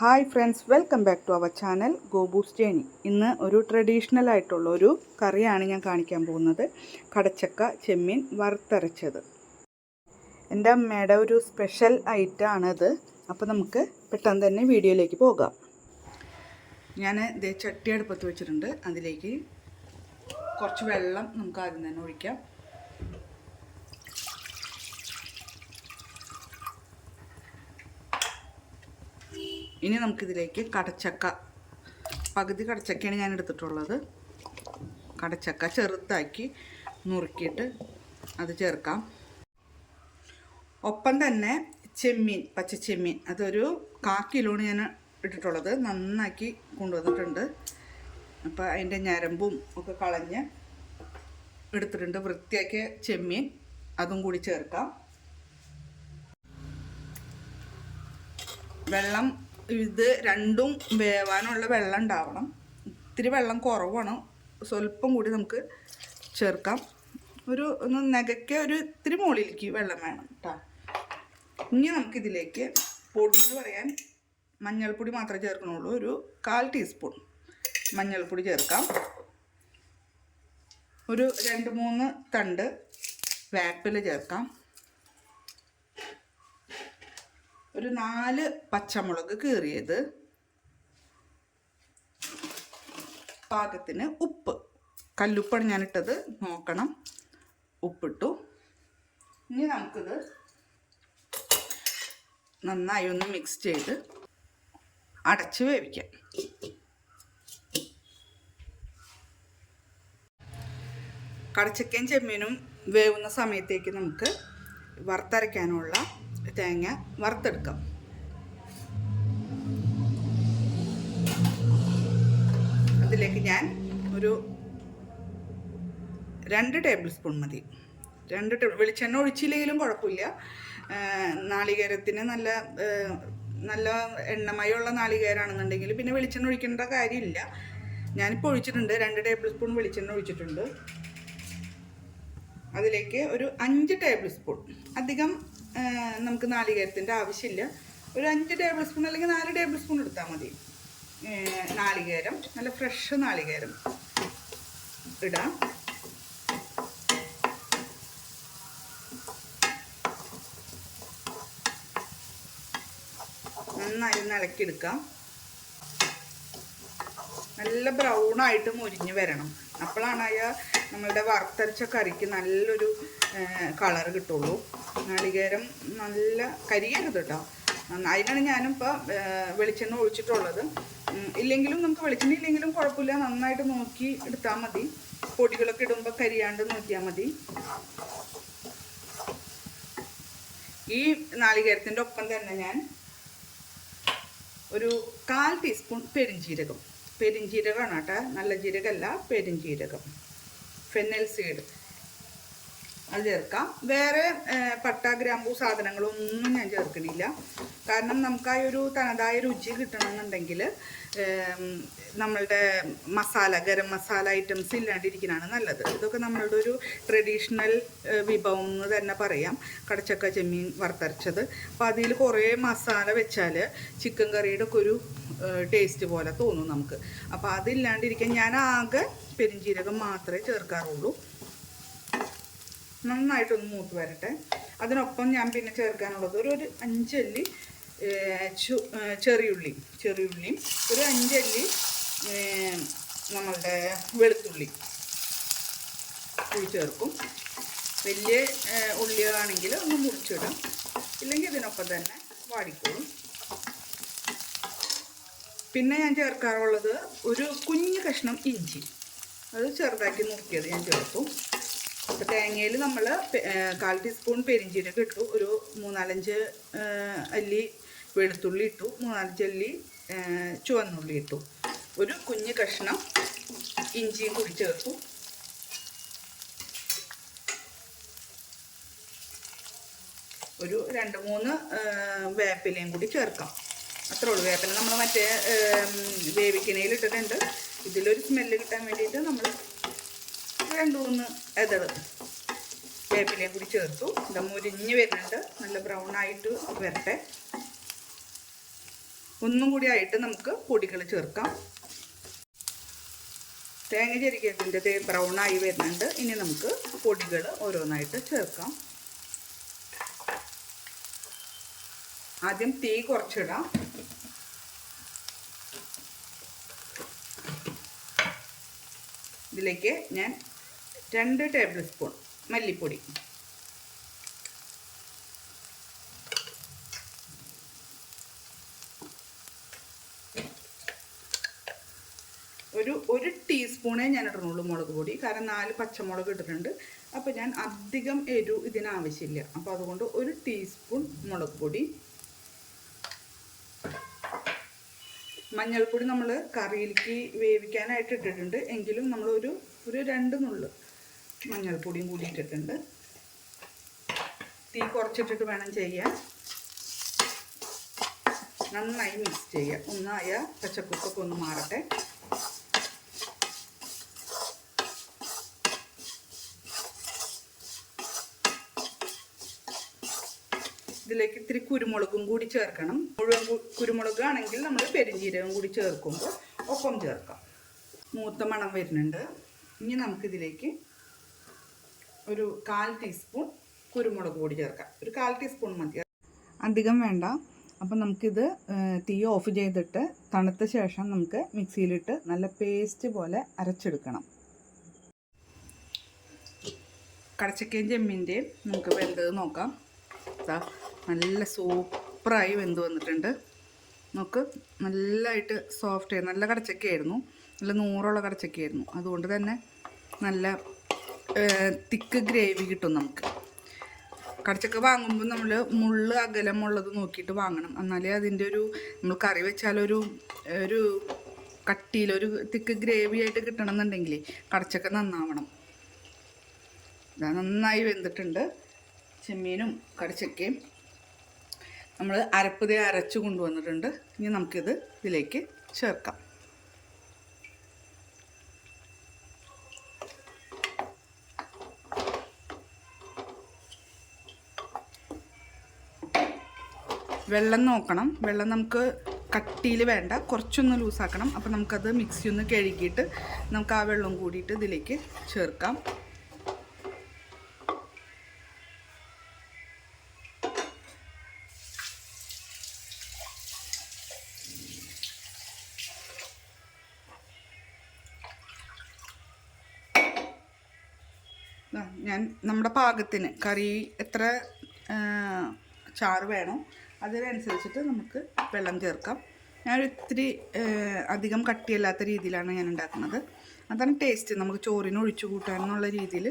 Hi friends welcome back to our channel Gobu's journey. ഇന്ന് ഒരു traditional ആയിട്ടുള്ള ഒരു കറിയാണ് ഞാൻ കാണിക്കാൻ പോകുന്നത്. കടച്ചക്ക ചെമ്മീൻ വറുത്തരച്ചത്. എന്റെ അമ്മയുടെ ഒരു സ്പെഷ്യൽ ഐറ്റം ആണത് അപ്പോൾ നമുക്ക് പെട്ടെന്ന് തന്നെ വീഡിയോയിലേക്ക് പോകാം. ഞാൻ ഇതേ ചട്ടി അടുപ്പത്ത് വെച്ചിട്ടുണ്ട്. അതിലേക്ക് കുറച്ച് വെള്ളം നമുക്ക് ആദ്യം തന്നെ ഒഴിക്കാം. ഇനി നമുക്കിതിലേക്ക് കടച്ചക്ക. പകുതി കടച്ചക്കയാണ് ഞാൻ എടുത്തിട്ടുള്ളത്. കടച്ചക്ക ചെറുതാക്കി നുറുക്കിയിട്ട് അത് ചേർക്കാം. ഒപ്പം തന്നെ ചെമ്മീൻ പച്ച ചെമ്മീൻ. അതൊരു കാ കിലോണ് ഞാൻ ഇട്ടിട്ടുള്ളത്. നന്നാക്കി കൊണ്ടുവന്നിട്ടുണ്ട്. അപ്പോൾ അതിന്റെ ഞരമ്പും ഒക്കെ കളഞ്ഞ് എടുത്തിട്ടുണ്ട് വൃത്തിയാക്കിയ ചെമ്മീൻ. അതും കൂടി ചേർക്കാം. വെള്ളം ഇത് രണ്ടും വേവാനുള്ള വെള്ളം ഉണ്ടാവണം. ഇത്തിരി വെള്ളം കുറവാണ്. സ്വല്പം കൂടി നമുക്ക് ചേർക്കാം. ഒരു ഒന്ന് നഗയ്ക്ക ഒരു ഇത്തിരി മുകളിലേക്ക് വെള്ളം വേണം കേട്ടോ ഇനി നമുക്കിതിലേക്ക് പൊടി എന്ന് പറയാൻ മഞ്ഞൾപ്പൊടി മാത്രമേ ചേർക്കണുള്ളൂ ഒരു കാൽ ടീസ്പൂൺ മഞ്ഞൾപ്പൊടി ചേർക്കാം. ഒരു രണ്ട് മൂന്ന് തണ്ട് വേപ്പില ചേർക്കാം. ഒരു നാല് പച്ചമുളക് കീറിയത്. പാകത്തിന് ഉപ്പ്. കല്ലുപ്പാണ് ഞാനിട്ടത്. നോക്കണം. ഉപ്പിട്ടു. ഇനി നമുക്കിത് നന്നായി ഒന്ന് മിക്സ് ചെയ്ത് അടച്ച് വേവിക്കാം. കടച്ചക്കയും ചെമ്മീനും വേവുന്ന സമയത്തേക്ക് നമുക്ക് വറുത്തരയ്ക്കാനുള്ള തേങ്ങ വറുത്തെടുക്കാം. അതിലേക്ക് ഞാൻ ഒരു രണ്ട് ടേബിൾ സ്പൂൺ മതി. രണ്ട് ടേബിൾ വെളിച്ചെണ്ണ ഒഴിച്ചില്ലെങ്കിലും കുഴപ്പമില്ല. നാളികേരത്തിന് നല്ല നല്ല എണ്ണമയമുള്ള നാളികേരാണെന്നുണ്ടെങ്കിൽ പിന്നെ വെളിച്ചെണ്ണ ഒഴിക്കേണ്ട കാര്യമില്ല. ഞാനിപ്പോൾ ഒഴിച്ചിട്ടുണ്ട് രണ്ട് ടേബിൾ സ്പൂൺ വെളിച്ചെണ്ണ ഒഴിച്ചിട്ടുണ്ട്. അതിലേക്ക് ഒരു അഞ്ച് ടേബിൾ സ്പൂൺ. അധികം നമുക്ക് നാളികേരത്തിന്റെ ആവശ്യമില്ല. ഒരു അഞ്ച് ടേബിൾ സ്പൂൺ അല്ലെങ്കിൽ നാല് ടേബിൾ സ്പൂൺ എടുത്താൽ മതി. നാളികേരം നല്ല ഫ്രഷ് നാളികേരം ഇടാം. നന്നായി ഇളക്കിയെടുക്കാം. നല്ല ബ്രൗൺ ആയിട്ട് മുരിഞ്ഞ് വരണം. അപ്പോഴാണ് അയ നമ്മളുടെ വറുത്തരച്ച കറിക്ക് നല്ലൊരു കളർ കിട്ടുള്ളൂ. നാളികേരം നല്ല കരിയരുത് കേട്ടോ അതിനാണ് ഞാനിപ്പോൾ വെളിച്ചെണ്ണ ഒഴിച്ചിട്ടുള്ളത്. ഇല്ലെങ്കിലും നമുക്ക് വെളിച്ചെണ്ണ ഇല്ലെങ്കിലും കുഴപ്പമില്ല. നന്നായിട്ട് നോക്കി എടുത്താൽ മതി. പൊടികളൊക്കെ ഇടുമ്പോൾ കരിയാണ്ട് നോക്കിയാൽ മതി. ഈ നാളികേരത്തിന്റെ ഒപ്പം തന്നെ ഞാൻ ഒരു കാൽ ടീസ്പൂൺ പെരിഞ്ജീരകം പെരിഞ്ജീരകമാണ് കേട്ടോ. നല്ല ജീരകമല്ല പെരിഞ്ജീരകം ഫെന്നൽ സീഡ് അത് ചേർക്കാം. വേറെ പട്ട ഗ്രാമ്പൂ സാധനങ്ങളൊന്നും ഞാൻ ചേർക്കണില്ല. കാരണം നമുക്ക് ആ ഒരു തനതായ രുചി കിട്ടണമെന്നുണ്ടെങ്കിൽ നമ്മളുടെ മസാല ഗരം മസാല ഐറ്റംസ് ഇല്ലാണ്ടിരിക്കുന്നതാണ് നല്ലത്. ഇതൊക്കെ നമ്മളുടെ ഒരു ട്രഡീഷണൽ വിഭവം എന്ന് തന്നെ പറയാം. കടച്ചക്ക ചെമ്മീൻ വറുത്തരച്ചത്. അപ്പോൾ അതിൽ കുറേ മസാല വെച്ചാൽ ചിക്കൻ കറിയുടെ ഒക്കെ ഒരു ടേസ്റ്റ് പോലെ തോന്നും നമുക്ക്. അപ്പോൾ അതില്ലാണ്ടിരിക്കാൻ ഞാൻ ആകെ പെരിഞ്ചീരകം മാത്രമേ ചേർക്കാറുള്ളൂ. നന്നായിട്ടൊന്ന് മൂത്ത് വരട്ടെ. അതിനൊപ്പം ഞാൻ പിന്നെ ചേർക്കാനുള്ളത് ഒരു ഒരു അഞ്ചല്ലി ചെറിയുള്ളി ചെറിയുള്ളിയും ഒരു അഞ്ചല്ലി നമ്മളുടെ വെളുത്തുള്ളി. ചേർക്കും. വലിയ ഉള്ളികളാണെങ്കിൽ ഒന്ന് മുറിച്ചിടാം. ഇല്ലെങ്കിൽ ഇതിനൊപ്പം തന്നെ വാടിക്കോളും. പിന്നെ ഞാൻ ചേർക്കാറുള്ളത് ഒരു കുഞ്ഞു കഷ്ണം ഇഞ്ചി. അത് ചെറുതാക്കി നുറുക്കിയത് ഞാൻ ചേർക്കും അപ്പോൾ തേങ്ങയിൽ നമ്മൾ കാൽ ടീസ്പൂൺ പെരിഞ്ചീരകം ഇട്ടു. ഒരു മൂന്നാലഞ്ച് അല്ലി വെളുത്തുള്ളി ഇട്ടു. മൂന്നാലഞ്ച് അല്ലി ചുവന്നുള്ളി ഇട്ടു. ഒരു കുഞ്ഞു കഷ്ണം ഇഞ്ചിയും കൂടി ചേർത്തു. ഒരു രണ്ട് മൂന്ന് വേപ്പിലയും കൂടി ചേർക്കാം. അത്രേ ഉള്ളൂ. വേപ്പില നമ്മൾ മറ്റേ വേവിക്കണയിൽ ഇട്ടിട്ടുണ്ട്. ഇതിലൊരു സ്മെല്ല് കിട്ടാൻ വേണ്ടിയിട്ട് നമ്മൾ രണ്ട് മൂന്ന് ഇതൾ വേപ്പിലയും കൂടി ചേർത്തു. ഇത് മുരിഞ്ഞ് വരുന്നുണ്ട്. നല്ല ബ്രൗൺ ആയിട്ട് വരട്ടെ. ഒന്നും കൂടി ആയിട്ട് നമുക്ക് പൊടികൾ ചേർക്കാം. തേങ്ങ ചെരിക്കത്തിന്റെ ബ്രൗൺ ആയി വരുന്നുണ്ട്. ഇനി നമുക്ക് പൊടികൾ ഓരോന്നായിട്ട് ചേർക്കാം. ആദ്യം തീ കുറച്ചിടാം. ഇതിലേക്ക് ഞാൻ രണ്ട് ടേബിൾ സ്പൂൺ മല്ലിപ്പൊടി. ഒരു ഒരു ടീസ്പൂണേ ഞാൻ ഇടുന്നുള്ളൂ മുളക് പൊടി. കാരണം നാല് പച്ചമുളക് ഇട്ടിട്ടുണ്ട്. അപ്പോൾ ഞാൻ അധികം എരിവ് ഇതിനാവശ്യമില്ല അപ്പോൾ അതുകൊണ്ട് ഒരു ടീസ്പൂൺ മുളക് പൊടി. മഞ്ഞൾപ്പൊടി നമ്മൾ കറിയിലേക്ക് വേവിക്കാനായിട്ട് ഇട്ടിട്ടുണ്ട്. എങ്കിലും നമ്മളൊരു ഒരു രണ്ട് നുള്ളു മഞ്ഞൾപ്പൊടിയും കൂടി ഇട്ടിട്ടുണ്ട്. തീ കുറച്ചിട്ടിട്ട് വേണം ചെയ്യാൻ. നന്നായി മിക്സ് ചെയ്യുക ഒന്നായ പച്ചക്കുപ്പൊക്കെ ഒന്ന് മാറട്ടെ. ഇതിലേക്ക് ഇത്തിരി കുരുമുളകും കൂടി ചേർക്കണം. മുഴുവൻ കുരുമുളക് ആണെങ്കിൽ നമ്മൾ പെരുജീരകം കൂടി ചേർക്കുമ്പോൾ ഒപ്പം ചേർക്കാം. മൂത്ത മണം വരുന്നുണ്ട്. ഇനി നമുക്കിതിലേക്ക് ഒരു കാൽ ടീസ്പൂൺ കുരുമുളക് കൂടി ചേർക്കാം. ഒരു കാൽ ടീസ്പൂൺ മതി. അധികം വേണ്ട. അപ്പം നമുക്കിത് തീ ഓഫ് ചെയ്തിട്ട് തണുത്ത ശേഷം നമുക്ക് മിക്സിയിലിട്ട് നല്ല പേസ്റ്റ് പോലെ അരച്ചെടുക്കണം. കടച്ചക്കയും ചെമ്മീന്റെയും നമുക്ക് വെന്തത് നോക്കാം. നല്ല സൂപ്പറായി വെന്ത് വന്നിട്ടുണ്ട്. നോക്ക് നല്ലതായിട്ട് സോഫ്റ്റ് നല്ല കടച്ചക്കയായിരുന്നു. നല്ല നൂറുള്ള കടച്ചക്കയായിരുന്നു. അതുകൊണ്ട് തന്നെ നല്ല തിക്ക് ഗ്രേവി കിട്ടും നമുക്ക്. കടച്ചക്ക വാങ്ങുമ്പോൾ നമ്മൾ മുള്ള് അകലമുള്ളത് നോക്കിയിട്ട് വാങ്ങണം. എന്നാലേ അതിന്റെ ഒരു നമ്മൾ കറി വെച്ചാലൊരു ഒരു കട്ടിയിൽ ഒരു തിക്ക് ഗ്രേവി ആയിട്ട് കിട്ടണം എന്നുണ്ടെങ്കിൽ കടച്ചക്ക നന്നാവണം. നന്നായി വെന്തിട്ടുണ്ട്. ചെമ്മീനും കടച്ചക്കയും നമ്മൾ അരപ്പ് ദേ അരച്ച് കൊണ്ടുവന്നിട്ടുണ്ട്. ഇനി നമുക്കിത് ഇതിലേക്ക് ചേർക്കാം. വെള്ളം നോക്കണം. വെള്ളം നമുക്ക് കട്ടിയിൽ വേണ്ട. കുറച്ചൊന്ന് ലൂസാക്കണം. അപ്പോൾ നമുക്കത് മിക്സി ഒന്ന് കഴുകിയിട്ട് നമുക്ക് ആ വെള്ളം കൂടിയിട്ട് ഇതിലേക്ക് ചേർക്കാം. ഞാൻ നമ്മുടെ പാകത്തിന് കറി എത്ര ചാറ് വേണോ അതിനനുസരിച്ചിട്ട് നമുക്ക് വെള്ളം ചേർക്കാം. ഞാൻ ഇത്തിരി അധികം കട്ടിയല്ലാത്ത രീതിയിലാണ് ഞാൻ ഉണ്ടാക്കുന്നത്. അതാണ് ടേസ്റ്റ് നമുക്ക് ചോറിന് ഒഴിച്ചു കൂട്ടാനുള്ള രീതിയിൽ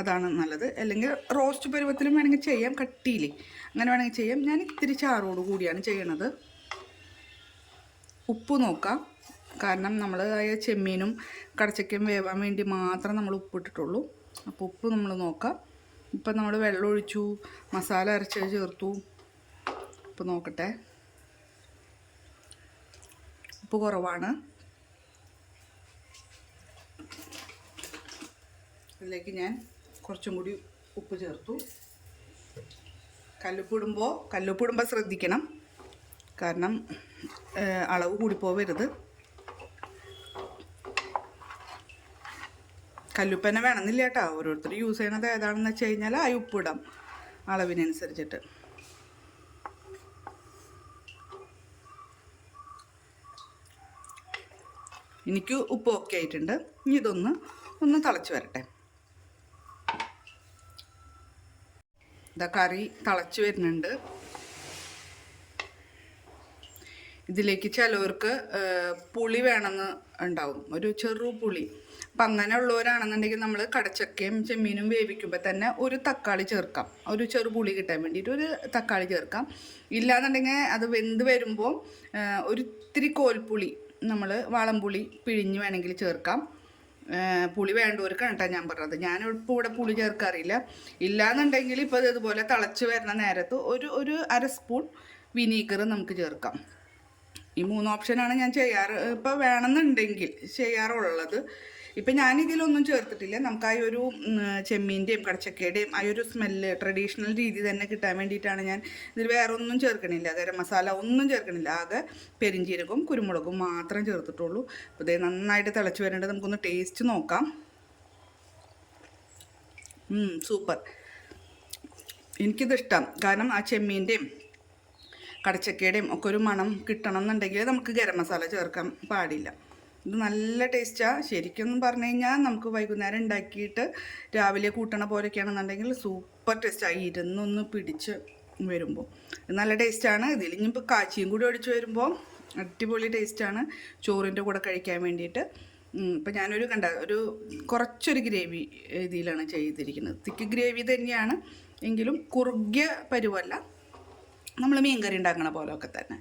അതാണ് നല്ലത്. അല്ലെങ്കിൽ റോസ്റ്റ് പരുവത്തിലും വേണമെങ്കിൽ ചെയ്യാം കട്ടിയിൽ അങ്ങനെ വേണമെങ്കിൽ ചെയ്യാം. ഞാൻ ഇത്തിരി ചാറോട് കൂടിയാണ് ചെയ്യണത്. ഉപ്പ് നോക്കാം. കാരണം നമ്മൾ ചെമ്മീനും കടച്ചക്കയും വേവാൻ വേണ്ടി മാത്രം നമ്മൾ ഉപ്പിട്ടിട്ടുള്ളൂ. അപ്പോൾ ഉപ്പ് നമ്മൾ നോക്കാം. ഇപ്പം നമ്മൾ വെള്ളം ഒഴിച്ചു മസാല അരച്ച് ചേർത്തു. ഉപ്പ് നോക്കട്ടെ. ഉപ്പ് കുറവാണ്. ഇതിലേക്ക് ഞാൻ കുറച്ചും കൂടി ഉപ്പ് ചേർത്തു. കല്ലുപ്പ് ഇടുമ്പോൾ കല്ലുപ്പ് ഇടുമ്പോൾ ശ്രദ്ധിക്കണം. കാരണം അളവ് കൂടിപ്പോവരുത്. കല്ലുപ്പന്നെ വേണമെന്നില്ല കേട്ടോ. ഓരോരുത്തർ യൂസ് ചെയ്യണത് ഏതാണെന്ന് വെച്ച് കഴിഞ്ഞാൽ ആ ഉപ്പിടാം അളവിനനുസരിച്ചിട്ട്. എനിക്ക് ഉപ്പ് ഓക്കെ ആയിട്ടുണ്ട്. ഇനി ഇതൊന്ന് ഒന്ന് തിളച്ച് വരട്ടെ. ഇതാ കറി തിളച്ച് വരുന്നുണ്ട്. ഇതിലേക്ക് ചിലവർക്ക് പുളി വേണമെന്ന് ഉണ്ടാവും. ഒരു ചെറു പുളി. അപ്പം അങ്ങനെ ഉള്ളവരാണെന്നുണ്ടെങ്കിൽ നമ്മൾ കടച്ചക്കയും ചെമ്മീനും വേവിക്കുമ്പോൾ തന്നെ ഒരു തക്കാളി ചേർക്കാം. ഒരു ചെറു പുളി കിട്ടാൻ വേണ്ടിയിട്ട് ഒരു തക്കാളി ചേർക്കാം. ഇല്ലാന്നുണ്ടെങ്കിൽ അത് വെന്ത് വരുമ്പോൾ ഒരു ഇത്തിരി കോൽപ്പുളി നമ്മൾ വാളംപുളി പിഴിഞ്ഞ് വേണമെങ്കിൽ ചേർക്കാം. പുളി വേണ്ടവർക്കാണ് കേട്ടോ ഞാൻ പറഞ്ഞത്. ഞാൻ ഇപ്പോൾ ഇവിടെ പുളി ചേർക്കാറില്ല. ഇല്ലാന്നുണ്ടെങ്കിൽ ഇപ്പോൾ ഇത് ഇതുപോലെ തിളച്ച് വരുന്ന നേരത്ത് ഒരു ഒരു അര സ്പൂൺ വിനീഗർ നമുക്ക് ചേർക്കാം. ഈ മൂന്ന് ഓപ്ഷനാണ് ഞാൻ ചെയ്യാറ്. ഇപ്പോൾ വേണമെന്നുണ്ടെങ്കിൽ ചെയ്യാറുള്ളത് ഇപ്പം ഞാനിതിലൊന്നും ചേർത്തിട്ടില്ല. നമുക്ക് ആ ഒരു ചെമ്മീന്റെയും കടച്ചക്കയുടെയും ആ ഒരു സ്മെല്ല് ട്രഡീഷണൽ രീതി തന്നെ കിട്ടാൻ വേണ്ടിയിട്ടാണ് ഞാൻ ഇതിൽ വേറെ ഒന്നും ചേർക്കണില്ല. ഗരം മസാല ഒന്നും ചേർക്കണില്ല. ആകെ പെരിഞ്ചീരകവും കുരുമുളകും മാത്രം ചേർത്തിട്ടുള്ളൂ. അപ്പോൾ ഇത് നന്നായിട്ട് തിളച്ച് വരേണ്ടത് നമുക്കൊന്ന് ടേസ്റ്റ് നോക്കാം. സൂപ്പർ എനിക്കിത് ഇഷ്ടം. കാരണം ആ ചെമ്മീന്റെയും കടച്ചക്കയുടെയും ഒക്കെ ഒരു മണം കിട്ടണം എന്നുണ്ടെങ്കിൽ നമുക്ക് ഗരം മസാല ചേർക്കാൻ പാടില്ല. ഇത് നല്ല ടേസ്റ്റാണ് ശരിക്കും പറഞ്ഞു കഴിഞ്ഞാൽ നമുക്ക് വൈകുന്നേരം ഉണ്ടാക്കിയിട്ട് രാവിലെ കൂട്ടണ പോലെയൊക്കെയാണെന്നുണ്ടെങ്കിൽ സൂപ്പർ ടേസ്റ്റായി ഇരുന്നൊന്ന് പിടിച്ച് വരുമ്പോൾ നല്ല ടേസ്റ്റാണ്. ഇതിൽ ഇനിയിപ്പോൾ കാച്ചിയും കൂടി ഒഴിച്ച് വരുമ്പോൾ അടിപൊളി ടേസ്റ്റാണ്. ചോറിന്റെ കൂടെ കഴിക്കാൻ വേണ്ടിയിട്ട്. ഇപ്പം ഞാനൊരു കണ്ട ഒരു കുറച്ചൊരു ഗ്രേവി രീതിയിലാണ് ചെയ്തിരിക്കുന്നത്. തിക്ക് ഗ്രേവി തന്നെയാണ്. എങ്കിലും കുറുകിയ പരുവല്ല. നമ്മൾ മീൻ മീൻകറി ഉണ്ടാക്കണ പോലെയൊക്കെ തന്നെ.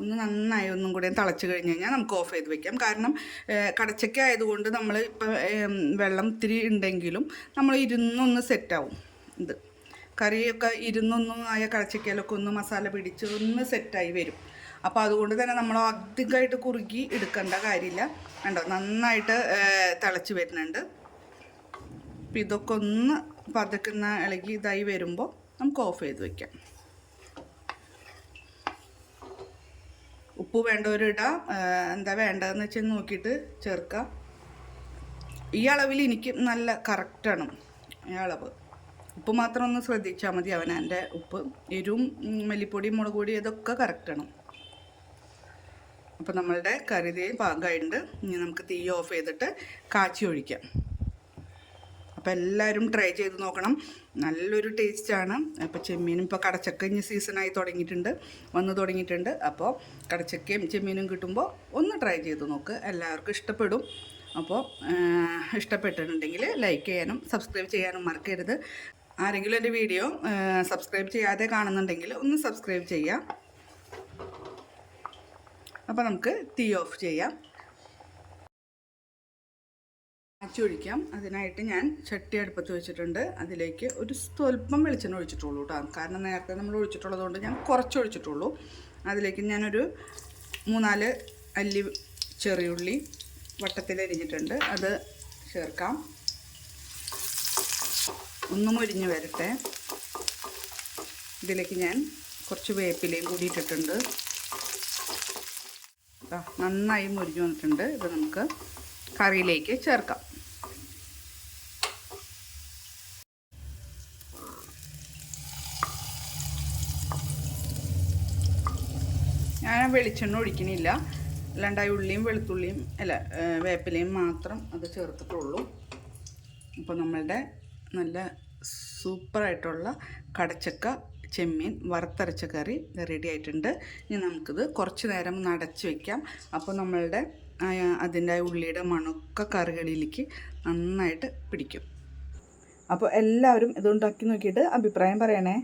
ഒന്ന് നന്നായി ഒന്നും കൂടെ തിളച്ച് കഴിഞ്ഞ് കഴിഞ്ഞാൽ നമുക്ക് ഓഫ് ചെയ്ത് വെക്കാം. കാരണം കടച്ചക്ക ആയതുകൊണ്ട് നമ്മൾ ഇപ്പോൾ വെള്ളം ഇത്തിരി ഉണ്ടെങ്കിലും നമ്മൾ ഇരുന്നൊന്ന് സെറ്റാവും ഇത് കറിയൊക്കെ ഇരുന്നൊന്നും ആയ കടച്ചക്കയിലൊക്കെ ഒന്ന് മസാല പിടിച്ച് ഒന്ന് സെറ്റായി വരും. അപ്പോൾ അതുകൊണ്ട് തന്നെ നമ്മൾ അധികമായിട്ട് കുറുക്കി എടുക്കേണ്ട കാര്യമില്ല. കണ്ടോ? നന്നായിട്ട് തിളച്ച് വരുന്നുണ്ട്. അപ്പോൾ ഇതൊക്കെ ഒന്ന് പതക്കുന്ന ഇളകി ഇതായി വരുമ്പോൾ നമുക്ക് ഓഫ് ചെയ്ത് വെക്കാം. ഉപ്പ് വേണ്ടവരിടാം. എന്താ വേണ്ടതെന്ന് വെച്ചാൽ നോക്കിയിട്ട് ചേർക്കാം. ഈ അളവിൽ എനിക്ക് നല്ല കറക്റ്റാണ് ഈ അളവ്. ഉപ്പ് മാത്രം ഒന്ന് ശ്രദ്ധിച്ചാൽ മതി അവൻ എന്റെ ഉപ്പ് എരിവും മല്ലിപ്പൊടിയും മല്ലിപ്പൊടി മുളക് പൊടി ഇതൊക്കെ കറക്റ്റാണ്. അപ്പോൾ നമ്മളുടെ കരുതിയും പാകമായിട്ടുണ്ട് ഇനി നമുക്ക് തീ ഓഫ് ചെയ്തിട്ട് കാച്ചി ഒഴിക്കാം. അപ്പോൾ എല്ലാവരും ട്രൈ ചെയ്ത് നോക്കണം. നല്ലൊരു ടേസ്റ്റാണ് അപ്പോൾ ചെമ്മീനും ഇപ്പോൾ കടച്ചക്ക ഇനി സീസണായി തുടങ്ങിയിട്ടുണ്ട്. വന്ന് തുടങ്ങിയിട്ടുണ്ട്. അപ്പോൾ കടച്ചക്കയും ചെമ്മീനും കിട്ടുമ്പോൾ ഒന്ന് ട്രൈ ചെയ്ത് നോക്ക്. എല്ലാവർക്കും ഇഷ്ടപ്പെടും. അപ്പോൾ ഇഷ്ടപ്പെട്ടിട്ടുണ്ടെങ്കിൽ ലൈക്ക് ചെയ്യാനും സബ്സ്ക്രൈബ് ചെയ്യാനും മറക്കരുത്. ആരെങ്കിലും എന്റെ വീഡിയോ സബ്സ്ക്രൈബ് ചെയ്യാതെ കാണുന്നുണ്ടെങ്കിൽ ഒന്ന് സബ്സ്ക്രൈബ് ചെയ്യാം. അപ്പോൾ നമുക്ക് തീ ഓഫ് ചെയ്യാം. ഒഴിക്കാം അതിനായിട്ട് ഞാൻ ചട്ടി അടുപ്പത്ത് വെച്ചിട്ടുണ്ട്. അതിലേക്ക് ഒരു സ്വല്പം വെളിച്ചെണ്ണ ഒഴിച്ചിട്ടുള്ളൂ കേട്ടോ കാരണം നേരത്തെ നമ്മൾ ഒഴിച്ചിട്ടുള്ളത് കൊണ്ട് ഞാൻ കുറച്ച് ഒഴിച്ചിട്ടുള്ളൂ. അതിലേക്ക് ഞാനൊരു മൂന്നാൽ അല്ലി ചെറിയുള്ളി വട്ടത്തിൽ അരിഞ്ഞിട്ടുണ്ട്. അത് ചേർക്കാം. ഒന്നും ഒരിഞ്ഞ് വരട്ടെ. ഇതിലേക്ക് ഞാൻ കുറച്ച് വേപ്പിലയും കൂടി ഇട്ടിട്ടുണ്ട്. നന്നായി മുരിഞ്ഞു വന്നിട്ടുണ്ട്. ഇത് നമുക്ക് കറിയിലേക്ക് ചേർക്കാം. ഞാൻ വെളിച്ചെണ്ണ ഒഴിക്കണില്ല. അല്ലാണ്ട് ആ ഉള്ളിയും വെളുത്തുള്ളിയും അല്ല വേപ്പിലയും മാത്രം അത് ചേർത്തിട്ടുള്ളൂ. അപ്പോൾ നമ്മളുടെ നല്ല സൂപ്പറായിട്ടുള്ള കടച്ചക്ക ചെമ്മീൻ വറുത്തരച്ച കറി റെഡി ആയിട്ടുണ്ട്. ഇനി നമുക്കിത് കുറച്ച് നേരം ഒന്ന് അടച്ച് വയ്ക്കാം അപ്പോൾ നമ്മളുടെ അതിന്റെ ഉള്ളിയുടെ മണുക്ക കറികളിലേക്ക് നന്നായിട്ട് പിടിക്കും. അപ്പോൾ എല്ലാവരും ഇതുണ്ടാക്കി നോക്കിയിട്ട് അഭിപ്രായം പറയണേ.